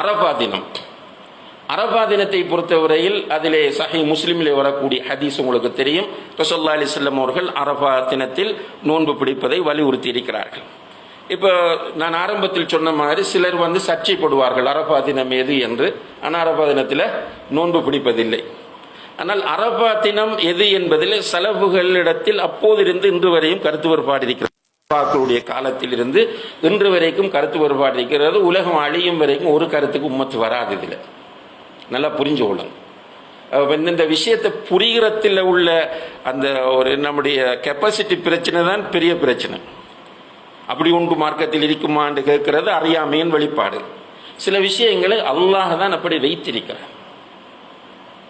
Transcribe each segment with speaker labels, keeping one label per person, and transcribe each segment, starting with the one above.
Speaker 1: அரபா தினம். அரபா தினத்தை பொறுத்தவரையில் அதிலே சஹி முஸ்லீமிலே வரக்கூடிய ஹதீஸ் உங்களுக்கு தெரியும். ரசோல்லா அலிஸ்லம் அவர்கள் அரபா தினத்தில் நோன்பு பிடிப்பதை வலியுறுத்தி இருக்கிறார்கள். இப்போ நான் ஆரம்பத்தில் சொன்ன மாதிரி சிலர் வந்து சர்ச்சைப்படுவார்கள் அரபா தினம் எது என்று. ஆனால் அரபா தினத்தில் நோன்பு பிடிப்பதில்லை. ஆனால் அரபா தினம் எது என்பதில் செலவுகளிடத்தில் அப்போதிருந்து இன்று வரையும் கருத்து வேறுபாடு இருக்கிறது. சஹாபாக்களுடைய காலத்தில் இருந்து இன்று வரைக்கும் கருத்து வேறுபாடு இருக்கிறது. உலகம் அழியும் வரைக்கும் ஒரு கருத்துக்கு உம்மத்து வராது இதில். நல்லா புரிஞ்சு கொள்ளுங்க. இந்த- இந்த விஷயத்தை புரிகிறத்தில் உள்ள அந்த ஒரு நம்முடைய கெப்பாசிட்டி பிரச்சனை தான் பெரிய பிரச்சனை. அப்படி உண்டு மார்க்கத்தில் இருக்குமான்னு கேட்கிறது அறியாமையின் வெளிப்பாடு. சில விஷயங்களை அல்லாஹ் தான் அப்படி வைத்திருக்கிறார்.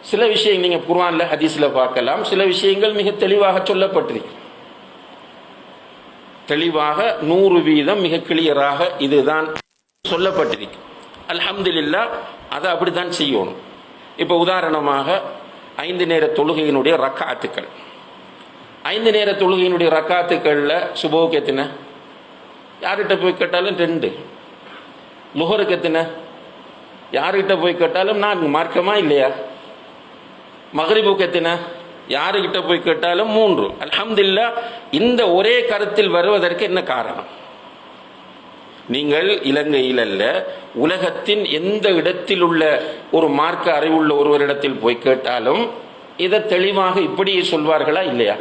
Speaker 1: சில விஷயங்கள் நீங்கள் குர்வானில் ஹதீஸில் பார்க்கலாம். சில விஷயங்கள் மிக தெளிவாக சொல்லப்பட்டிருக்கு. தெளிவாக நூறு வீதம் மிக கிளியராக இதுதான் சொல்லப்பட்டிருக்கு. அல்ஹம்துலில்லாஹ் அதை அப்படித்தான் செய்யணும். இப்போ உதாரணமாக ஐந்து நேர தொழுகையினுடைய ரக்காத்துக்கள். ஐந்து நேர தொழுகையினுடைய ரக்காத்துக்களில் சுபோக்கு எத்தனை? யார்கிட்ட போய் கேட்டாலும் ரெண்டு. லுகருக்கு எத்தனை? யார்கிட்ட போய் கேட்டாலும் நான்கு. மார்க்கமா இல்லையா? மகரிபுக்கு எத்தனை? யாருக்கிட்ட போய் கேட்டாலும் மூன்று. அலமதுல்லா இந்த ஒரே கருத்தில் வருவதற்கு என்ன காரணம்? நீங்கள் இலங்கையில் அல்ல உலகத்தின் எந்த இடத்தில் உள்ள ஒரு மார்க்க அறிவுள்ள ஒருவரிடத்தில் போய் கேட்டாலும் இதை தெளிவாக இப்படியே சொல்வார்களா இல்லையா?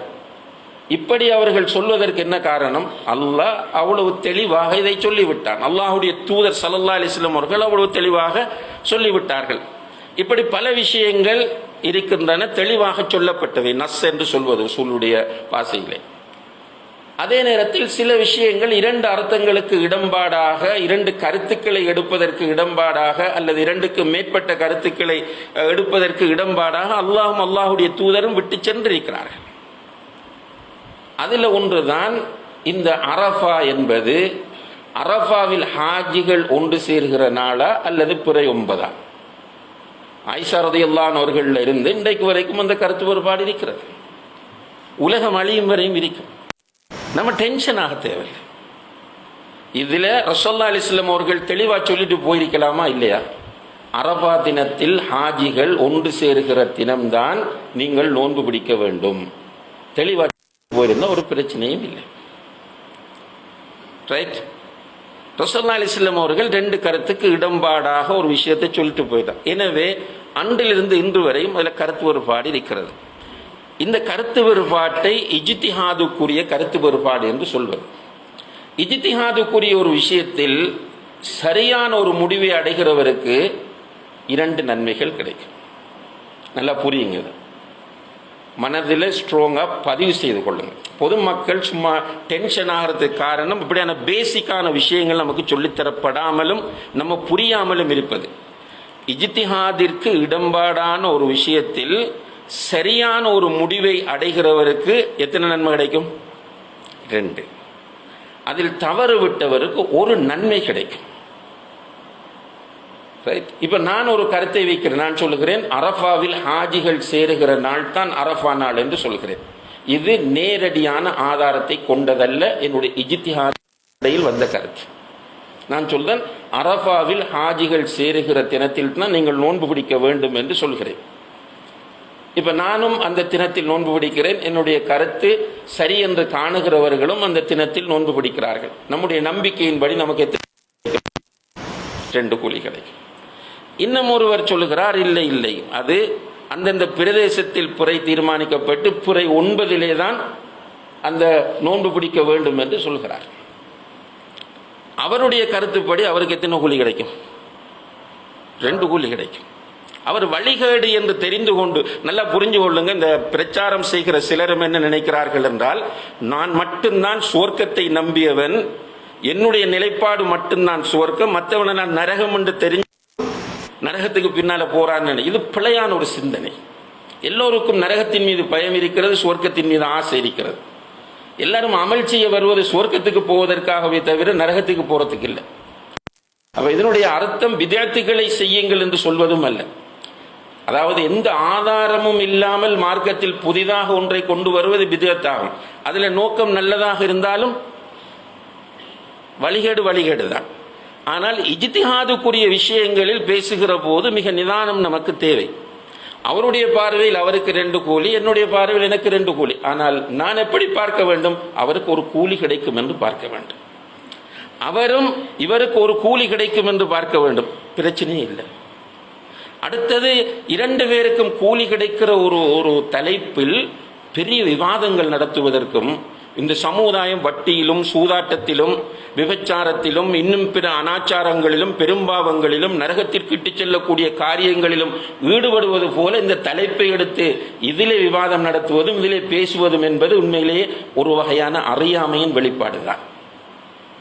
Speaker 1: இப்படி அவர்கள் சொல்வதற்கு என்ன காரணம்? அல்லாஹ் அவ்வளவு தெளிவாக இதை சொல்லிவிட்டான். அல்லாஹுடைய தூதர் சல்லா அலைஹி அவர்கள் அவ்வளவு தெளிவாக சொல்லிவிட்டார்கள். இப்படி பல விஷயங்கள் இருக்கின்றன தெளிவாக சொல்லப்பட்டவை. நஸ் என்று சொல்வது சொல்லுடைய பாசையிலே. அதே நேரத்தில் சில விஷயங்கள் இரண்டு அர்த்தங்களுக்கு இடம்பாடாக இரண்டு கருத்துக்களை எடுப்பதற்கு இடம்பாடாக அல்லது இரண்டுக்கு மேற்பட்ட கருத்துக்களை எடுப்பதற்கு இடம்பாடாக அல்லாஹும் அல்லாஹுடைய தூதரும் விட்டு சென்றிருக்கிறார்கள். அதில் ஒன்றுதான் இந்த அரஃபா என்பது அரஃபாவில் ஹாஜிகள் ஒன்று சேர்கிற நாளா அல்லது பிறை ஒன்பதா? ஆயிஷா ரதியல்லான் அவர்கள் இருந்து இன்றைக்கு வரைக்கும் அந்த கருத்து வேறுபாடு இருக்கிறது. உலகம் அழியும் வரையும் இருக்கும். நம்ம டென்ஷன் ஆக தேவையில்லை. இதில் ரசோல்லா அலிஸ்லாம் அவர்கள் தெளிவாக சொல்லிட்டு போயிருக்கலாமா இல்லையா? அரபா தினத்தில் ஹாஜிகள் ஒன்று சேருகிற தினம்தான் நீங்கள் நோன்பு பிடிக்க வேண்டும். தெளிவாக போயிருந்தால் ஒரு பிரச்சனையும் இல்லை. ரைட் ரசோல்லா அலிஸ்லாம் அவர்கள் ரெண்டு கருத்துக்கு இடம்பாடாக ஒரு விஷயத்தை சொல்லிட்டு போயிட்டார். எனவே அன்றிலிருந்து இன்று வரையும் அதில் கருத்து வேறுபாடு இருக்கிறது. இந்த கருத்து வேறுபாட்டை இஜித்திஹாதுக்குரிய கருத்து வேறுபாடு என்று சொல்வது. இஜித்திஹாதுக்குரிய ஒரு விஷயத்தில் சரியான ஒரு முடிவை அடைகிறவருக்கு இரண்டு நன்மைகள் கிடைக்கும். நல்லா புரியுங்க மனதில் ஸ்ட்ராங்காக பதிவு செய்து கொள்ளுங்கள். பொதுமக்கள் சும்மா டென்ஷன் ஆகிறதுக்கு காரணம் இப்படியான பேசிக்கான விஷயங்கள் நமக்கு சொல்லித்தரப்படாமலும் நம்ம புரியாமலும் இருப்பது. இஜித்திஹாதிற்கு இடம்பாடான ஒரு விஷயத்தில் சரியான ஒரு முடிவை அடைகிறவருக்கு எத்தனை நன்மை கிடைக்கும்? ரெண்டு. அதில் தவறு விட்டவருக்கு ஒரு நன்மை கிடைக்கும். ரைட் இப்போ நான் ஒரு கருத்தை வைக்கிறேன். நான் சொல்லுகிறேன் அரஃபாவில் ஹாஜிகள் சேருகிற நாள் தான் அரஃபா நாள் என்று சொல்கிறேன். இது நேரடியான ஆதாரத்தை கொண்டதல்ல. என்னுடைய இஜித்திஹாதையில் வந்த கருத்து. நான் சொல்றேன் அரஃபாவில் ஹாஜிகள் சேருகிற தினத்தில் தான் நீங்கள் நோன்பு பிடிக்க வேண்டும் என்று சொல்கிறேன். இப்ப நானும் அந்த தினத்தில் நோன்பு பிடிக்கிறேன். என்னுடைய கருத்து சரி என்று காணுகிறவர்களும் அந்த தினத்தில் நோன்பு பிடிக்கிறார்கள். நம்முடைய நம்பிக்கையின்படி நமக்கு எத்தனை ரெண்டு கூலி கிடைக்கும். இன்னும் ஒருவர் சொல்லுகிறார் இல்லை இல்லை. அது அந்தந்த பிரதேசத்தில் புரை தீர்மானிக்கப்பட்டு புரை ஒன்பதிலே தான் அந்த நோன்பு பிடிக்க வேண்டும் என்று சொல்கிறார். அவருடைய கருத்துப்படி அவருக்கு எத்தனை கூலி கிடைக்கும்? ரெண்டு கூலி கிடைக்கும். அவர் வழிகேடு என்று தெரிந்து கொண்டு நல்லா புரிஞ்சு கொள்ளுங்க இந்த பிரச்சாரம் செய்கிற சிலரும் என்ன நினைக்கிறார்கள் என்றால் நான் மட்டும்தான் சுவர்க்கத்தை நம்பியவன் என்னுடைய நிலைப்பாடு மட்டும்தான் சுவர்க்கம் மற்றவனை நான் நரகம் என்று தெரிஞ்சு நரகத்துக்கு பின்னால போகிறான்னு இது பிழையான ஒரு சிந்தனை. எல்லோருக்கும் நரகத்தின் மீது பயம் இருக்கிறது சுவர்க்கத்தின் மீது ஆசை இருக்கிறது. எல்லாரும் அமல் செய்ய வருவது சுவர்க்கத்துக்கு போவதற்காகவே தவிர நரகத்துக்கு போறதுக்கு இல்லை. அப்போ இதனுடைய அர்த்தம் வித்யார்த்திகளை செய்யுங்கள் என்று சொல்வதும் அல்ல. அதாவது எந்த ஆதாரமும் இல்லாமல் மார்க்கத்தில் புதிதாக ஒன்றை கொண்டு வருவது விதத்தாகும் அதில் நோக்கம் நல்லதாக இருந்தாலும் வழிகேடு வழிகேடு தான் ஆனால் இஜ்திஹாதுக்குரிய விஷயங்களில் பேசுகிற போது மிக நிதானம் நமக்கு தேவை. அவருடைய பார்வையில் அவருக்கு ரெண்டு கூலி என்னுடைய பார்வையில் எனக்கு ரெண்டு கூலி. ஆனால் நான் எப்படி பார்க்க வேண்டும்? அவருக்கு ஒரு கூலி கிடைக்கும் என்று பார்க்க வேண்டும். அவரும் இவருக்கு ஒரு கூலி கிடைக்கும் என்று பார்க்க வேண்டும். பிரச்சனையே இல்லை. அடுத்தது இரண்டு பேருக்கும் கூலி கிடைக்கிற ஒரு ஒரு தலைப்பில் பெரிய விவாதங்கள் நடத்துவதற்கும் இந்த சமுதாயம் வட்டியிலும் சூதாட்டத்திலும் விபச்சாரத்திலும் இன்னும் பிற அனாச்சாரங்களிலும் பெரும்பாவங்களிலும் நரகத்திற்கு இட்டு செல்லக்கூடிய காரியங்களிலும் ஈடுபடுவது போல இந்த தலைப்பை எடுத்து இதிலே விவாதம் நடத்துவதும் இதிலே பேசுவதும் என்பது உண்மையிலேயே ஒரு வகையான அறியாமையின் வெளிப்பாடுதான்.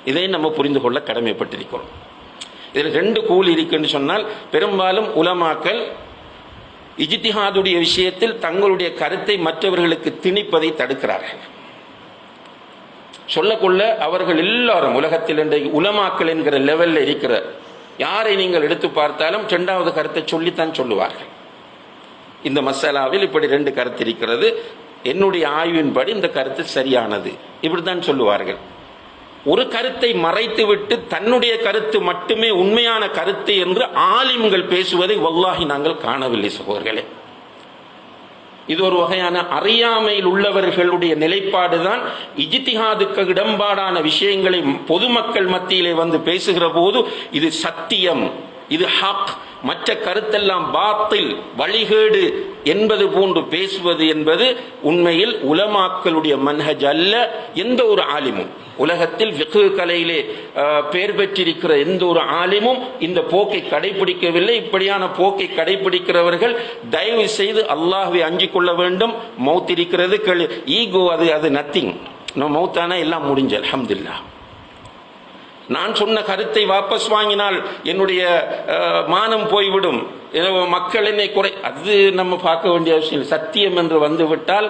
Speaker 1: இதை நம்ம புரிந்து கொள்ள கடமைப்பட்டிருக்கிறோம். இதில் ரெண்டு கூலி இருக்குன்னு சொன்னால் பெரும்பாலும் உலமாக்கல் இஜித்திஹாதுடைய விஷயத்தில் தங்களுடைய கருத்தை மற்றவர்களுக்கு திணிப்பதை தடுக்கிறார்கள். சொல்லக்கொள்ள அவர்கள் எல்லாரும் உலகத்தில் இன்றைக்கு உலமாக்கல் என்கிற லெவலில் இருக்கிற யாரை நீங்கள் எடுத்து பார்த்தாலும் இரண்டாவது கருத்தை சொல்லித்தான் சொல்லுவார்கள். இந்த மசாலாவில் இப்படி ரெண்டு கருத்து இருக்கிறது. என்னுடைய ஆய்வின்படி இந்த கருத்து சரியானது. இப்படித்தான் சொல்லுவார்கள். ஒரு கருத்தை மறைத்துவிட்டு தன்னுடைய கருத்து மட்டுமே உண்மையான கருத்து என்று ஆலிம்கள் பேசுவதை வல்லாஹி நாங்கள் காணவில்லை சகோதர்களே இது ஒரு வகையான அறியாமையில் உள்ளவர்களுடைய நிலைப்பாடுதான். இஜித்திஹாதுக்கு இடம்பாடான விஷயங்களை பொதுமக்கள் மத்தியிலே வந்து பேசுகிற போது இது சத்தியம் இது ஹக். மற்ற கருத்தெல்லாம் பாத்தில் வழிகேடு என்பது போன்று பேசுவது என்பது உண்மையில் உலமாக்களுடைய மன்ஹஜ் அல்ல எந்த ஒரு ஆலிமும். உலகத்தில் விகு கலையிலே பெயர் பெற்றிருக்கிற எந்த ஒரு ஆலிமும் இந்த போக்கை கடைபிடிக்கவில்லை. இப்படியான போக்கை கடைபிடிக்கிறவர்கள் தயவு செய்து அல்லாஹுவை அஞ்சிக் கொள்ள வேண்டும். மௌத் இருக்கிறது கேளு. ஈகோ அது அது நத்திங் நம்ம மௌத்தானா எல்லாம் முடிஞ்சு அல்ஹம்துலில்லாஹ் நான் சொன்ன கருத்தை வாபஸ் வாங்கினால் என்னுடைய மானம் போய்விடும். மக்கள் என்னை குறை அது நம்ம பார்க்க வேண்டிய அவசியம் இல்லை. சத்தியம் என்று வந்துவிட்டால்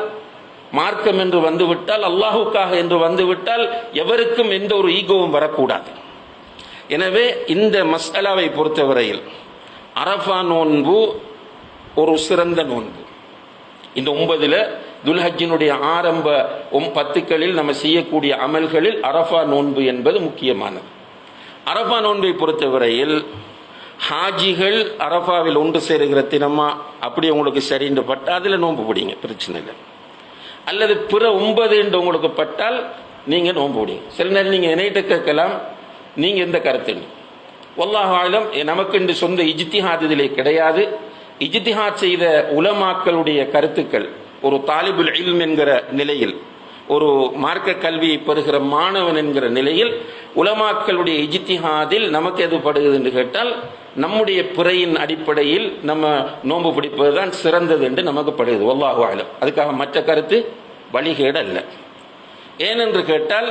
Speaker 1: மார்க்கம் என்று வந்துவிட்டால் அல்லாஹுக்காக என்று வந்துவிட்டால் எவருக்கும் எந்த ஒரு ஈகோவும் வரக்கூடாது. எனவே இந்த மஸ்அலாவை பொறுத்தவரையில் அரஃபா நோன்பு ஒரு சிறந்த நோன்பு. இந்த ஒன்பதில் துல்ஹஜினுடைய ஆரம்ப ஒம் பத்துக்களில் நம்ம செய்யக்கூடிய அமல்களில் அரஃபா நோன்பு என்பது முக்கியமானது. அரஃபா நோன்பை பொறுத்தவரையில் ஹாஜிகள் அரஃபாவில் ஒன்று சேருகிற தினமா அப்படி உங்களுக்கு சரின்னு பட்டால் அதில் நோன்பு பிடிங்க பிரச்சனை இல்லை. அல்லது பிற ஒன்பது என்று உங்களுக்கு பட்டால் நீங்கள் நோன்பு பிடிங்க சில நேரம் நீங்கள் என்னைட்ட கேட்கலாம் நீங்கள் எந்த கருத்துன்னு ஒல்லாஹாலும் நமக்கு இன்று சொந்த இஜித்திஹாத் இதிலே கிடையாது. இஜித்திஹாத் செய்த உலமாக்களுடைய கருத்துக்கள் ஒரு தாலிபுல் இல்ம் என்கிற நிலையில் ஒரு மார்க்க கல்வியை பெறுகிற மாணவன் என்கிற நிலையில் உலமாக்களுடைய இஜித்திஹாதில் நமக்கு எது படுகிறது என்று கேட்டால் நம்முடைய பிறையின் அடிப்படையில் நம்ம நோன்பு பிடிப்பது தான் சிறந்தது என்று நமக்கு படுகிறது. வல்லாஹு ஆலம் அதுக்காக மற்ற கருத்து வழிகேடு அல்ல. ஏனென்று கேட்டால்